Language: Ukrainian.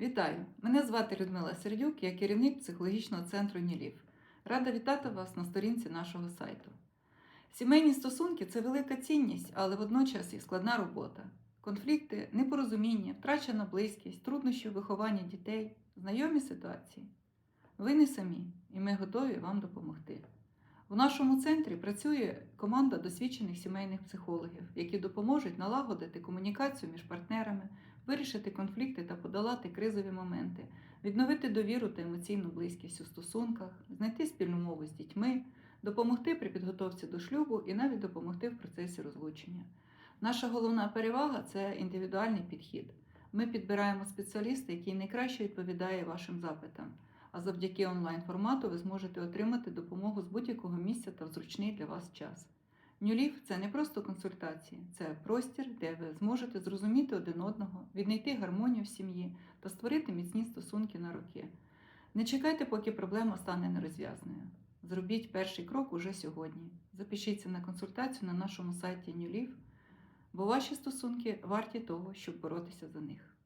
Вітаю! Мене звати Людмила Сердюк, я керівник психологічного центру Нілів. Рада вітати вас на сторінці нашого сайту. Сімейні стосунки це велика цінність, але водночас і складна робота. Конфлікти, непорозуміння, втрачена близькість, труднощі у вихованні дітей, знайомі ситуації. Ви не самі, і ми готові вам допомогти. У нашому центрі працює команда досвідчених сімейних психологів, які допоможуть налагодити комунікацію між партнерами, вирішити конфлікти та подолати кризові моменти, відновити довіру та емоційну близькість у стосунках, знайти спільну мову з дітьми, допомогти при підготовці до шлюбу і навіть допомогти в процесі розлучення. Наша головна перевага це індивідуальний підхід. Ми підбираємо спеціаліста, який найкраще відповідає вашим запитам. А завдяки онлайн-формату ви зможете отримати допомогу з будь-якого місця та в зручний для вас час. Нюлів це не просто консультації, це простір, де ви зможете зрозуміти один одного, віднайти гармонію в сім'ї та створити міцні стосунки на роки. Не чекайте, поки проблема стане нерозв'язною. Зробіть перший крок уже сьогодні. Запишіться на консультацію на нашому сайті Нюлів, бо ваші стосунки варті того, щоб боротися за них.